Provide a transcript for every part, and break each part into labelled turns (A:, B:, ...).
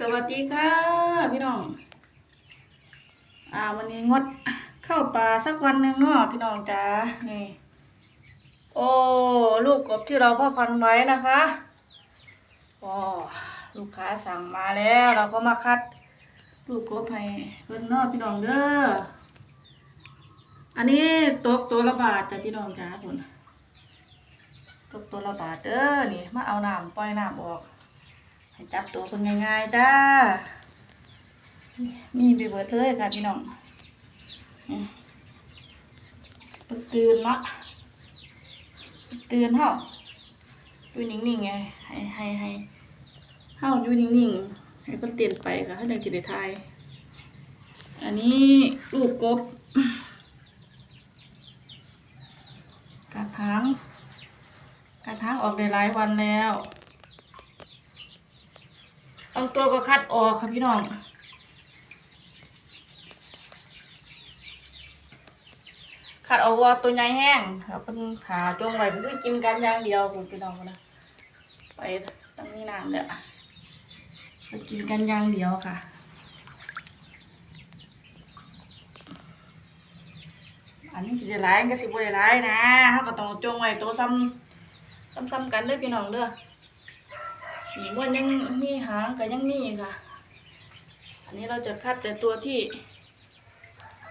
A: สวัสดีค่ะพี่น้อง อ่าวันนี้งดเข้าป่าสักวันหนึ่งเนาะพี่น้องจ้านี่ โอ้ลูกกบที่เราพ่อพันไว้นะคะอ๋อลูกค้าสั่งมาแล้วเราก็มาคัด ลูกกบให้เพิ่นเนาะพี่น้องเด้ออันนี้ตกตัวละบาทจ้ะพี่น้องจ้าคุณตกตัวละบาทเด้อนี่มาเอาน้ำปล่อยน้ำออก ให้จับตัวคนง่ายๆจ้ามีไปเบิดเลยค่ะพี่น้องปตื่นละตื่นเฮาอยู่นิ่งๆไงให้ให้ให้เฮาอยู่นิ่งๆให้เพิ่นเต้นไปค่ะให้จังสิได้ทายอันนี้ลูกกบกระถางกระถางออกได้หลายวันแล้ว บางตัวก็คัดออกค่ะพี่น้องคัดเอาว่าตัวใหญ่แห้งครับเป็นหาจงไว้ก็คือกินกันอย่างเดียวคุณพี่น้องนะไปตั้งนี้นานเลยอะไปกินกันอย่างเดียวค่ะอันนี้สิได้ร้ายก็สิบ่ได้ร้ายนะเขาก็ต้องจงไว้ตัวซ้ำซ้ำซ้ำกันเด้อพี่น้องเด้อ อีกว่ายังมีหางก็ยังมีค่ะ อันนี้เราจะคัดแต่ตัวที่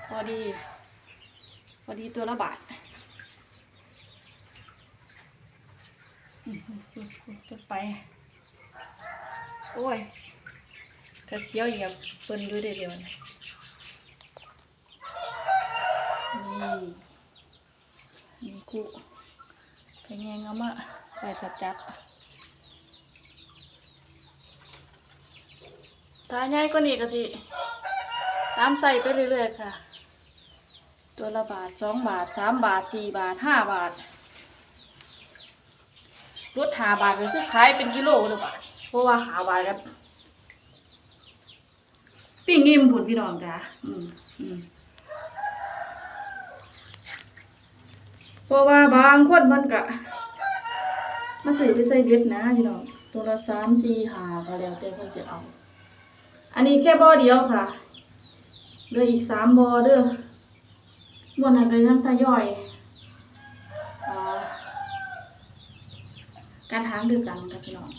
A: พอดี พอดีตัวละบาทจะไป โอ้ยกระเสียวเหยียบเปิ้นอยู่เดียวนะนี่นี่กูไปแงงเอามาไปจับจับ ถ้าใหญ่กว่านี้ก็สิตามใส่ไปเรื่อยๆค่ะ ตัวละบาทสองบาทสามบาทสี่บาทห้าบาทรถหาบาทก็คือขายเป็นกิโลเลยบาทเพราะว่าหาบาทครับปิ้งอิ่มผุนพี่น้องจ้ะอืมอืมเพราะว่าบางคนมันกะมาใส่ไปใส่เบ็ดนะพี่น้องตัวละสามสี่หาก็แล้วแต่เพิ่นจะเอา อันนี้แค่บ่อเดียวค่ะเหลืออีกสามบ่อเด้อบนนั้นเป็นน้ำตาย่อยอการทางคือกันกับพี่น้อง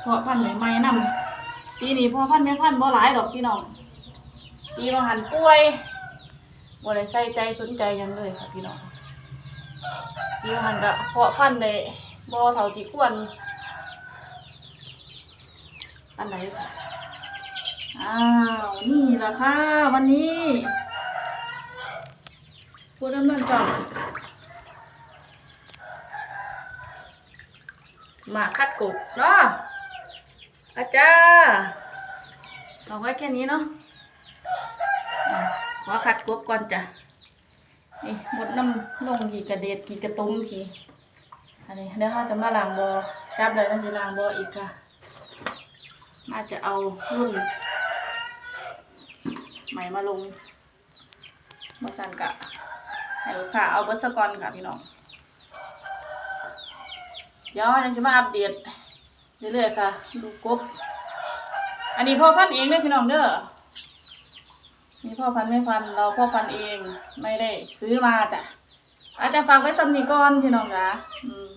A: เพาะพันธุ์ใหม่ๆนำปีนี้พาะพันธุ์แม่พันธุ์บ่หลายดอกพี่น้องปีบางหันป่วยบ่ได้ใส่ใจสนใจยังเลยค่ะพี่น้องปีบางหันก็เพาะพันธุ์ได้บ่เท่าที่ควร อันไหนค่ะ อ้าว นี่แหละค่ะ วันนี้พูดดำเนินการมาคัดกบเนาะอาจารย์เอาไว้แค่นี้เนาะขอคัดกบก่อนจ้ะนี่หมดน้ำลงกี่กระเด็ดกี่กระตุ้มกี่อันนี้เดี๋ยวเขาจะมาล้างบอจับเลยต้องจะล้างบออีกค่ะ น่าจะเอารุ่น ใหม่มาลงมาสันกะให้ลูกค้าเอาเบิร์สกอนค่ะพี่น้องเดี๋ยวยังจะมาอัปเดตเรื่อยๆค่ะ ดูกบ อันนี้พ่อพันเองเลยพี่น้องเด้อนี่พ่อพันไม่พันเราพ่อพันเองไม่ได้ซื้อมาจ้ะอาจจะฝากไว้สำนีก่อนพี่น้องนะอืม